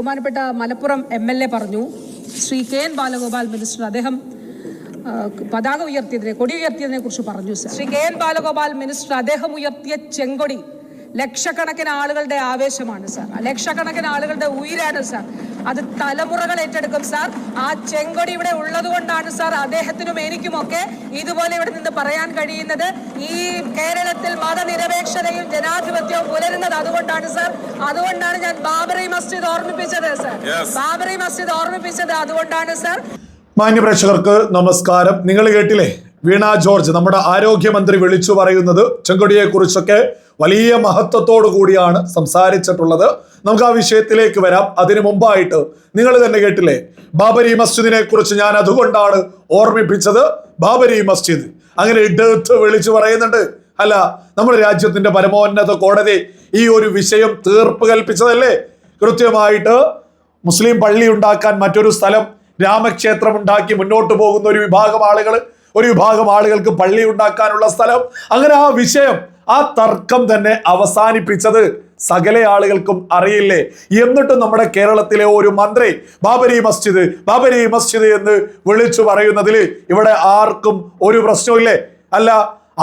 ബഹുമാനപ്പെട്ട Malappuram M L A പറഞ്ഞു. Shri K N Balagopal minister അദ്ദേഹം പതാക ഉയർത്തിയതിനെ കൊടി ഉയർത്തിയതിനെ കുറിച്ച് പറഞ്ഞു sir. Shri K N Balagopal minister അദ്ദേഹം ഉയർത്തിയ ചെങ്കൊടി ലക്ഷക്കണക്കിന് ആളുകളുടെ ആവേശമാണ് സാർ. ലക്ഷക്കണക്കിന് ആളുകളുടെ ഉയിരാണ് സാർ. അത് തലമുറകൾ ഏറ്റെടുക്കും സാർ. ആ ചെങ്കൊടി ഇവിടെ ഉള്ളത് കൊണ്ടാണ് സാർ അദ്ദേഹത്തിനും എനിക്കുമൊക്കെ ഇതുപോലെ ഇവിടെ നിന്ന് പറയാൻ കഴിയുന്നത്. ഈ കേരളത്തിൽ മതനിരപേക്ഷതയും ജനാധിപത്യവും പുലരുന്നത് അതുകൊണ്ടാണ് സാർ. അതുകൊണ്ടാണ് ഞാൻ ബാബറി മസ്ജിദ് ഓർമ്മിപ്പിച്ചത് സാർ. ബാബറി മസ്ജിദ് ഓർമ്മിപ്പിച്ചത് അതുകൊണ്ടാണ് സാർ. മാന്യപ്രേക്ഷകർക്ക് നമസ്കാരം. നിങ്ങൾ കേട്ടില്ലേ? വീണ ജോർജ് നമ്മുടെ ആരോഗ്യമന്ത്രി വിളിച്ചു പറയുന്നത് ചെങ്കൊടിയെ കുറിച്ചൊക്കെ വലിയ മഹത്വത്തോടു കൂടിയാണ് സംസാരിച്ചിട്ടുള്ളത്. നമുക്ക് ആ വിഷയത്തിലേക്ക് വരാം. അതിനു മുമ്പായിട്ട് നിങ്ങൾ തന്നെ കേട്ടില്ലേ? ബാബരി മസ്ജിദിനെ കുറിച്ച് ഞാൻ അതുകൊണ്ടാണ് ഓർമ്മിപ്പിച്ചത്. ബാബരി മസ്ജിദ്. അങ്ങനെ ഇടത്ത് വിളിച്ചു പറയുന്നുണ്ട്. അല്ല നമ്മുടെ രാജ്യത്തിന്റെ പരമോന്നത കോടതി ഈ ഒരു വിഷയം തീർപ്പ് കൽപ്പിച്ചതല്ലേ? കൃത്യമായിട്ട് മുസ്ലിം പള്ളി ഉണ്ടാക്കാൻ മറ്റൊരു സ്ഥലം രാമക്ഷേത്രം ഉണ്ടാക്കി മുന്നോട്ട് പോകുന്ന ഒരു വിഭാഗം ആളുകൾ ഒരു വിഭാഗം ആളുകൾക്ക് പള്ളി ഉണ്ടാക്കാനുള്ള സ്ഥലം. അങ്ങനെ ആ വിഷയം ആ തർക്കം തന്നെ അവസാനിപ്പിച്ചത് സകല ആളുകൾക്കും അറിയില്ലേ? എന്നിട്ടും നമ്മുടെ കേരളത്തിലെ ഒരു മന്ത്രി ബാബരി മസ്ജിദ് ബാബരി മസ്ജിദ് എന്ന് വിളിച്ചു പറയുന്നതിൽ ഇവിടെ ആർക്കും ഒരു പ്രശ്നമില്ലേ അല്ല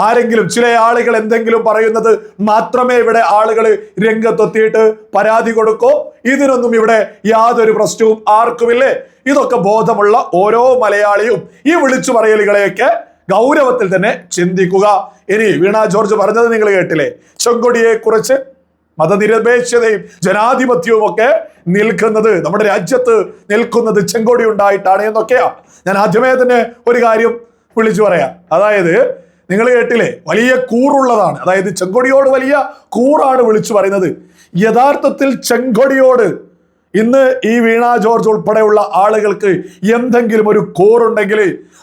ആരെങ്കിലും ചില ആളുകൾ എന്തെങ്കിലും പറയുന്നത് മാത്രമേ ഇവിടെ ആളുകൾ രംഗത്തെത്തിയിട്ട് പരാതി കൊടുക്കൂ. ഇതിനൊന്നും ഇവിടെ യാതൊരു പ്രശ്നവും ആർക്കുമില്ലേ? ഇതൊക്കെ ബോധമുള്ള ഓരോ മലയാളിയും ഈ വിളിച്ചു പറയലുകളെയൊക്കെ ഗൗരവത്തിൽ തന്നെ ചിന്തിക്കുക. ഇനി വീണ ജോർജ് പറഞ്ഞത് നിങ്ങൾ കേട്ടില്ലേ? ചെങ്കൊടിയെ കുറിച്ച് മതനിരപേക്ഷതയും ജനാധിപത്യവും ഒക്കെ നിൽക്കുന്നത് നമ്മുടെ രാജ്യത്ത് നിൽക്കുന്നത് ചെങ്കൊടി ഉണ്ടായിട്ടാണ് എന്നൊക്കെയാ. ഞാൻ ആദ്യമേ തന്നെ ഒരു കാര്യം വിളിച്ചു പറയാം. അതായത് നിങ്ങൾ കേട്ടില്ലേ? വലിയ കൂറുള്ളതാണ്. അതായത് ചെങ്കൊടിയോട് വലിയ കൂറാണ് വിളിച്ചു പറയുന്നത്. യഥാർത്ഥത്തിൽ ചെങ്കൊടിയോട് ഇന്ന് ഈ വീണ ജോർജ് ഉൾപ്പെടെയുള്ള ആളുകൾക്ക് എന്തെങ്കിലും ഒരു കൂറുണ്ടെങ്കിൽ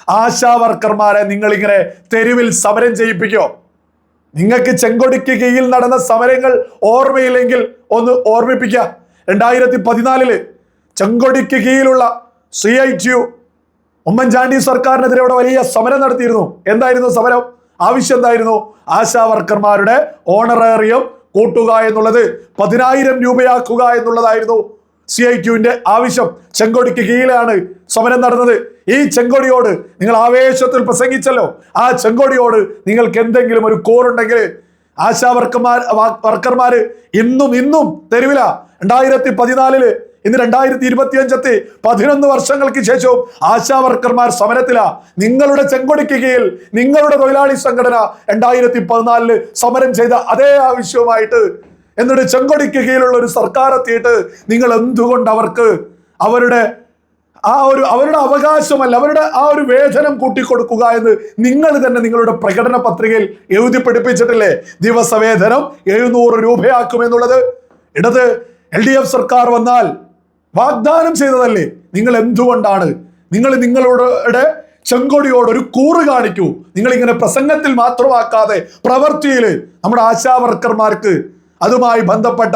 ആശാവർക്കർമാരെ നിങ്ങളിങ്ങനെ തെരുവിൽ സമരം ചെയ്യിപ്പിക്കോ. നിങ്ങൾക്ക് ചെങ്കൊടിക്ക് കീഴിൽ നടന്ന സമരങ്ങൾ ഓർമ്മയില്ലെങ്കിൽ ഒന്ന് ഓർമ്മിപ്പിക്കുക. രണ്ടായിരത്തി പതിനാലിൽ ചെങ്കൊടിക്ക് കീഴിലുള്ള C I T U Oommen Chandy സർക്കാരിനെതിരെ ഇവിടെ വലിയ സമരം നടത്തിയിരുന്നു. എന്തായിരുന്നു സമരം? ആവശ്യം എന്തായിരുന്നു? ആശാ വർക്കർമാരുടെ ഓണറേറിയം കൂട്ടുക എന്നുള്ളത് പതിനായിരം രൂപയാക്കുക എന്നുള്ളതായിരുന്നു സി ഐ ടിയുവിന്റെ ആവശ്യം. ചെങ്കൊടിക്ക് കീഴിലാണ് സമരം നടന്നത്. ഈ ചെങ്കൊടിയോട് നിങ്ങൾ ആവേശത്തിൽ പ്രസംഗിച്ചല്ലോ. ആ ചെങ്കൊടിയോട് നിങ്ങൾക്ക് എന്തെങ്കിലും ഒരു കോറുണ്ടെങ്കിൽ ആശാ വർക്കർമാർ വർക്കർമാർ ഇന്നും ഇന്നും തെരുവില. രണ്ടായിരത്തി പതിനാലിൽ ഇന്ന് രണ്ടായിരത്തി ഇരുപത്തി അഞ്ചത്തി പതിനൊന്ന് വർഷങ്ങൾക്ക് ശേഷവും ആശാവർക്കർമാർ സമരത്തിലാ. നിങ്ങളുടെ ചെങ്കൊടിക്ക് കീഴിൽ നിങ്ങളുടെ തൊഴിലാളി സംഘടന രണ്ടായിരത്തി പതിനാലിൽ സമരം ചെയ്ത അതേ ആവശ്യവുമായിട്ട് എന്നിട്ട് ചെങ്കൊടിക്ക് കീഴിലുള്ള ഒരു സർക്കാർ എത്തിയിട്ട് നിങ്ങൾ എന്തുകൊണ്ട് അവർക്ക് അവരുടെ ആ ഒരു അവരുടെ അവകാശമല്ല അവരുടെ ആ ഒരു വേതനം കൂട്ടിക്കൊടുക്കുക എന്ന് നിങ്ങൾ തന്നെ നിങ്ങളുടെ പ്രകടന പത്രികയിൽ എഴുതി പിടിപ്പിച്ചിട്ടില്ലേ ദിവസവേതനം എഴുന്നൂറ് രൂപയാക്കുമെന്നുള്ളത്. ഇടത് എൽ ഡി എഫ് സർക്കാർ വന്നാൽ വാഗ്ദാനം ചെയ്തതല്ലേ? നിങ്ങൾ എന്തുകൊണ്ടാണ്? നിങ്ങൾ നിങ്ങളുടെ ചെങ്കൊടിയോട് ഒരു കൂറ് കാണിക്കൂ. നിങ്ങൾ ഇങ്ങനെ പ്രസംഗത്തിൽ മാത്രമാക്കാതെ പ്രവൃത്തിയിൽ നമ്മുടെ ആശാവർക്കർമാർക്ക് അതുമായി ബന്ധപ്പെട്ട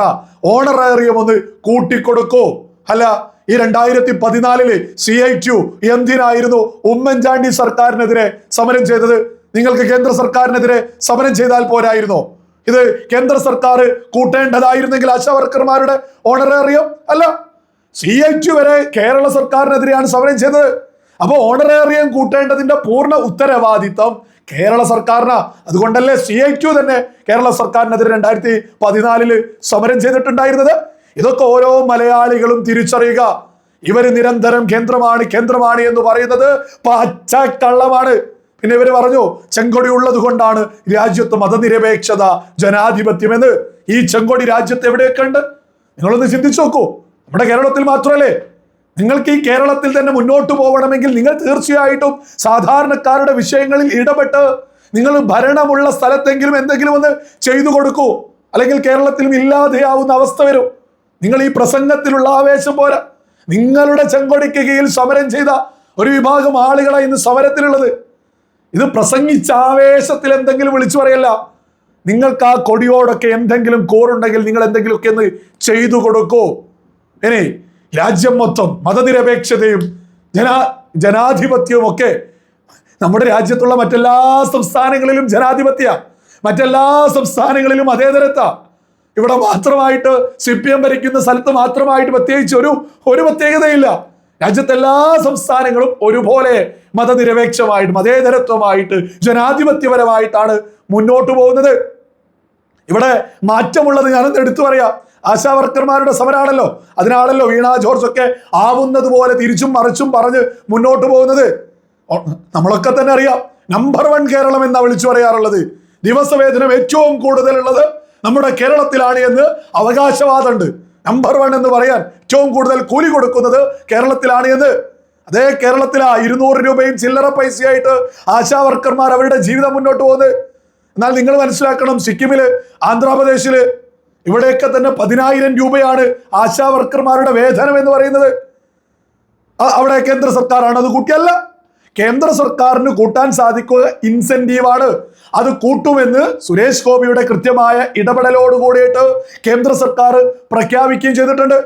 ഓണറേറിയം ഒന്ന് കൂട്ടിക്കൊടുക്കൂ. അല്ല ഈ രണ്ടായിരത്തി പതിനാലിൽ സി ഐ ടു എന്തിനായിരുന്നു ഉമ്മൻചാണ്ടി സർക്കാരിനെതിരെ സമരം ചെയ്തത്? നിങ്ങൾക്ക് കേന്ദ്ര സർക്കാരിനെതിരെ സമരം ചെയ്താൽ പോരായിരുന്നോ? ഇത് കേന്ദ്ര സർക്കാർ കൂട്ടേണ്ടതായിരുന്നെങ്കിൽ ആശാവർക്കർമാരുടെ ഓണറേറിയം? അല്ല സി ഐ ടി വരെ കേരള സർക്കാരിനെതിരെയാണ് സമരം ചെയ്തത്. അപ്പൊ ഓണറേറിയം കൂട്ടേണ്ടതിന്റെ പൂർണ ഉത്തരവാദിത്തം കേരള സർക്കാരിനാ. അതുകൊണ്ടല്ലേ സി ഐ തന്നെ കേരള സർക്കാരിനെതിരെ രണ്ടായിരത്തി പതിനാലിൽ സമരം ചെയ്തിട്ടുണ്ടായിരുന്നത്? ഇതൊക്കെ ഓരോ മലയാളികളും തിരിച്ചറിയുക. ഇവർ നിരന്തരം കേന്ദ്രമാണ് കേന്ദ്രമാണ് എന്ന് പറയുന്നത് പച്ച കള്ളമാണ് പിന്നെ ഇവർ പറഞ്ഞു ചെങ്കൊടി ഉള്ളത് കൊണ്ടാണ് രാജ്യത്ത് മതനിരപേക്ഷത ജനാധിപത്യം എന്ന് ഈ ചെങ്കൊടി രാജ്യത്ത് എവിടെയൊക്കെ ഉണ്ട് നിങ്ങളൊന്ന് ചിന്തിച്ചു നോക്കൂ. നമ്മുടെ കേരളത്തിൽ മാത്രമല്ലേ? നിങ്ങൾക്ക് ഈ കേരളത്തിൽ തന്നെ മുന്നോട്ട് പോകണമെങ്കിൽ നിങ്ങൾ തീർച്ചയായിട്ടും സാധാരണക്കാരുടെ വിഷയങ്ങളിൽ ഇടപെട്ട് നിങ്ങൾ ഭരണമുള്ള സ്ഥലത്തെങ്കിലും എന്തെങ്കിലും ഒന്ന് ചെയ്തു കൊടുക്കൂ. അല്ലെങ്കിൽ കേരളത്തിലും ഇല്ലാതെയാവുന്ന അവസ്ഥ വരും. നിങ്ങൾ ഈ പ്രസംഗത്തിലുള്ള ആവേശം പോരാ. നിങ്ങളുടെ ചെങ്കൊടിക്ക് കീഴിൽ സമരം ചെയ്ത ഒരു വിഭാഗം ആളുകളാണ് ഇന്ന് സമരത്തിലുള്ളത്. ഇത് പ്രസംഗിച്ച ആവേശത്തിൽ എന്തെങ്കിലും വിളിച്ചു പറയല്ല. നിങ്ങൾക്ക് ആ കൊടിയോടൊക്കെ എന്തെങ്കിലും കോറുണ്ടെങ്കിൽ നിങ്ങൾ എന്തെങ്കിലുമൊക്കെ ഒന്ന് ചെയ്തു കൊടുക്കൂ. ഇനി രാജ്യം മൊത്തം മതനിരപേക്ഷതയും ജനാ ജനാധിപത്യവും ഒക്കെ നമ്മുടെ രാജ്യത്തുള്ള മറ്റെല്ലാ സംസ്ഥാനങ്ങളിലും ജനാധിപത്യ മറ്റെല്ലാ സംസ്ഥാനങ്ങളിലും അതേതരത്താ ഇവിടെ മാത്രമായിട്ട് സി പി എം ഭരിക്കുന്ന സ്ഥലത്ത് മാത്രമായിട്ട് പ്രത്യേകിച്ച് ഒരു ഒരു പ്രത്യേകതയില്ല. രാജ്യത്തെ എല്ലാ സംസ്ഥാനങ്ങളും ഒരുപോലെ മതനിരപേക്ഷമായിട്ട് മതേതരത്വമായിട്ട് ജനാധിപത്യപരമായിട്ടാണ് മുന്നോട്ട് പോകുന്നത്. ഇവിടെ മാറ്റമുള്ളത് ഞാനൊന്ന് എടുത്തു പറയാം. ആശാ വർക്കർമാരുടെ സമരാണല്ലോ. അതിനാണല്ലോ വീണ ജോർജ് ഒക്കെ ആവുന്നത് പോലെ തിരിച്ചും മറിച്ചും പറഞ്ഞ് മുന്നോട്ട് പോകുന്നത്. നമ്മളൊക്കെ തന്നെ അറിയാം. നമ്പർ വൺ കേരളം എന്നാ വിളിച്ചു പറയാറുള്ളത്. ദിവസവേതനം ഏറ്റവും കൂടുതലുള്ളത് നമ്മുടെ കേരളത്തിലാണ് എന്ന് അവകാശവാദമുണ്ട്. നമ്പർ വൺ എന്ന് പറയാൻ ഏറ്റവും കൂടുതൽ കൂലി കൊടുക്കുന്നത് കേരളത്തിലാണ് എന്ന്. അതേ കേരളത്തിലാ ഇരുന്നൂറ് രൂപയും ചില്ലറ പൈസയായിട്ട് ആശാവർക്കർമാർ അവരുടെ ജീവിതം മുന്നോട്ട് പോകുന്നത്. എന്നാൽ നിങ്ങൾ മനസ്സിലാക്കണം സിക്കിമിൽ ആന്ധ്രാപ്രദേശിൽ ഇവിടെയൊക്കെ തന്നെ പതിനായിരം രൂപയാണ് ആശാ വർക്കർമാരുടെ വേതനം എന്ന് പറയുന്നത്. അവിടെ കേന്ദ്ര സർക്കാരാണ്. അത് കൂട്ടിയല്ല കേന്ദ്ര സർക്കാരിന് കൂട്ടാൻ സാധിക്കുക ഇൻസെന്റീവാണ് അത് കൂട്ടുമെന്ന് സുരേഷ് ഗോപിയുടെ കൃത്യമായ ഇടപെടലോട് കൂടിയിട്ട് കേന്ദ്ര സർക്കാർ പ്രഖ്യാപിക്കുകയും ചെയ്തിട്ടുണ്ട്.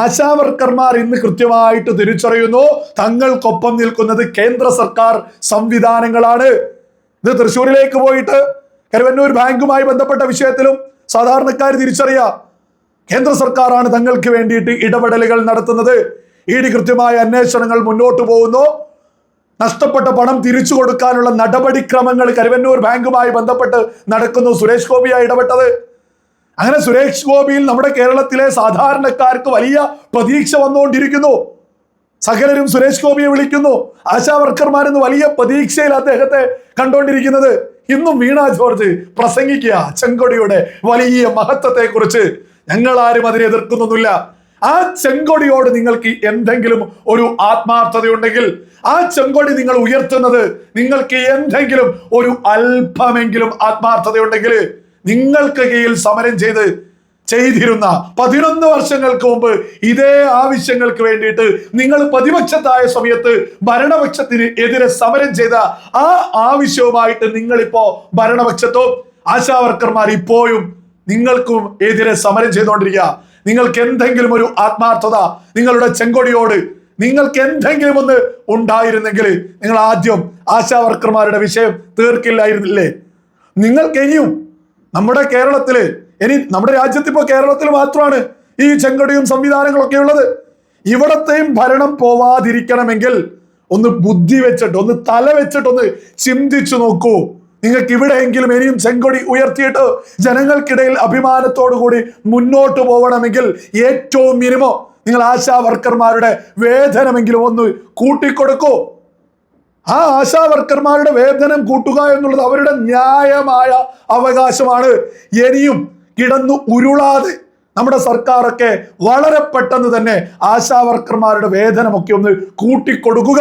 ആശാ വർക്കർമാർ ഇന്ന് കൃത്യമായിട്ട് തിരിച്ചറിയുന്നു തങ്ങൾക്കൊപ്പം നിൽക്കുന്നത് കേന്ദ്ര സർക്കാർ സംവിധാനങ്ങളാണ്. ഇത് തൃശ്ശൂരിലേക്ക് പോയിട്ട് കരുവന്നൂർ ബാങ്കുമായി ബന്ധപ്പെട്ട വിഷയത്തിലും സാധാരണക്കാർ തിരിച്ചറിയാം. കേന്ദ്ര സർക്കാരാണ് തങ്ങൾക്ക് വേണ്ടിയിട്ട് ഇടപെടലുകൾ നടത്തുന്നത്. ഇ ഡി കൃത്യമായ അന്വേഷണങ്ങൾ മുന്നോട്ട് പോകുന്നു. നഷ്ടപ്പെട്ട പണം തിരിച്ചു കൊടുക്കാനുള്ള നടപടിക്രമങ്ങൾ കരുവന്നൂർ ബാങ്കുമായി ബന്ധപ്പെട്ട് നടക്കുന്നു. സുരേഷ് ഗോപിയായി ഇടപെട്ടത്. അങ്ങനെ സുരേഷ് ഗോപിയിൽ നമ്മുടെ കേരളത്തിലെ സാധാരണക്കാർക്ക് വലിയ പ്രതീക്ഷ വന്നുകൊണ്ടിരിക്കുന്നു. സകലരും സുരേഷ് ഗോപിയെ വിളിക്കുന്നു. ആശാ വർക്കർമാരെന്ന് വലിയ പ്രതീക്ഷയിൽ അദ്ദേഹത്തെ കണ്ടുകൊണ്ടിരിക്കുന്നത്. ഇന്നും വീണ ജോർജ് പ്രസംഗിക്കുക. ചെങ്കൊടിയുടെ വലിയ മഹത്വത്തെ കുറിച്ച് ഞങ്ങൾ ആരും അതിനെ എതിർക്കുന്നൊന്നുമില്ല. ആ ചെങ്കൊടിയോട് നിങ്ങൾക്ക് എന്തെങ്കിലും ഒരു ആത്മാർത്ഥതയുണ്ടെങ്കിൽ ആ ചെങ്കൊടി നിങ്ങൾ ഉയർത്തുന്നത് നിങ്ങൾക്ക് എന്തെങ്കിലും ഒരു അല്പമെങ്കിലും ആത്മാർത്ഥതയുണ്ടെങ്കിൽ നിങ്ങൾക്ക് കീഴിൽ സമരം ചെയ്ത് ചെയ്തിരുന്ന പതിനൊന്ന് വർഷങ്ങൾക്ക് മുമ്പ് ഇതേ ആവശ്യങ്ങൾക്ക് വേണ്ടിയിട്ട് നിങ്ങൾ പ്രതിപക്ഷത്തായ സമയത്ത് ഭരണപക്ഷത്തിന് എതിരെ സമരം ചെയ്ത ആ ആവശ്യവുമായിട്ട് നിങ്ങളിപ്പോ ഭരണപക്ഷത്തോ ആശാവർക്കർമാർ ഇപ്പോഴും നിങ്ങൾക്കും എതിരെ സമരം ചെയ്തുകൊണ്ടിരിക്കുക. നിങ്ങൾക്ക് എന്തെങ്കിലും ഒരു ആത്മാർത്ഥത നിങ്ങളുടെ ചെങ്കൊടിയോട് നിങ്ങൾക്ക് എന്തെങ്കിലും ഒന്ന് ഉണ്ടായിരുന്നെങ്കിൽ നിങ്ങൾ ആദ്യം ആശാവർക്കർമാരുടെ വിഷയം തീർക്കില്ലായിരുന്നില്ലേ? നിങ്ങൾക്ക് ഇനിയും നമ്മുടെ കേരളത്തിൽ ഇനി നമ്മുടെ രാജ്യത്ത് ഇപ്പോൾ കേരളത്തിൽ മാത്രമാണ് ഈ ചെങ്കടിയും സംവിധാനങ്ങളൊക്കെ ഉള്ളത്. ഇവിടത്തെയും ഭരണം പോവാതിരിക്കണമെങ്കിൽ ഒന്ന് ബുദ്ധി വെച്ചിട്ട് ഒന്ന് തല വെച്ചിട്ടൊന്ന് ചിന്തിച്ചു നോക്കൂ. നിങ്ങൾക്ക് ഇവിടെയെങ്കിലും ഇനിയും ചെങ്കൊടി ഉയർത്തിയിട്ട് ജനങ്ങൾക്കിടയിൽ അഭിമാനത്തോടു കൂടി മുന്നോട്ട് പോകണമെങ്കിൽ ഏറ്റവും മിനിമോ നിങ്ങൾ ആശാ വർക്കർമാരുടെ വേതനമെങ്കിലും ഒന്ന് കൂട്ടിക്കൊടുക്കൂ. ആ ആശാ വർക്കർമാരുടെ വേതനം കൂട്ടുക എന്നുള്ളത് അവരുടെ ന്യായമായ അവകാശമാണ്. ഇനിയും കിടന്നു ഉരുളാതെ നമ്മുടെ സർക്കാരൊക്കെ വളരെ പെട്ടെന്ന് തന്നെ ആശാവർക്കർമാരുടെ വേതനമൊക്കെ ഒന്ന് കൂട്ടിക്കൊടുക്കുക.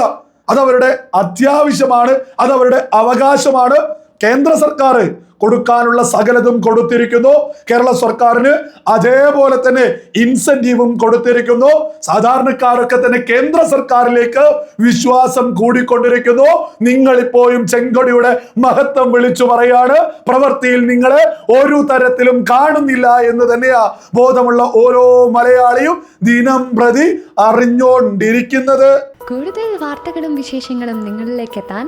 അതവരുടെ അത്യാവശ്യമാണ് അതവരുടെ അവകാശമാണ്. കേന്ദ്ര സർക്കാർ കൊടുക്കാനുള്ള സകലതും കൊടുത്തിരിക്കുന്നു. കേരള സർക്കാരിന് അതേപോലെ തന്നെ ഇൻസെന്റീവും കൊടുത്തിരിക്കുന്നു. സാധാരണക്കാരൊക്കെ തന്നെ കേന്ദ്ര സർക്കാരിലേക്ക് വിശ്വാസം കൂടിക്കൊണ്ടിരിക്കുന്നു. നിങ്ങൾ ഇപ്പോഴും ചെങ്കൊടിയുടെ മഹത്വം വിളിച്ചു പറയാണ്. പ്രവൃത്തിയിൽ നിങ്ങളെ ഒരു തരത്തിലും കാണുന്നില്ല എന്ന് തന്നെയാ ബോധമുള്ള ഓരോ മലയാളിയും ദിനം പ്രതി അറിഞ്ഞുകൊണ്ടിരിക്കുന്നത് കൂടുതൽ വാർത്തകളും വിശേഷങ്ങളും നിങ്ങളിലേക്ക് എത്താൻ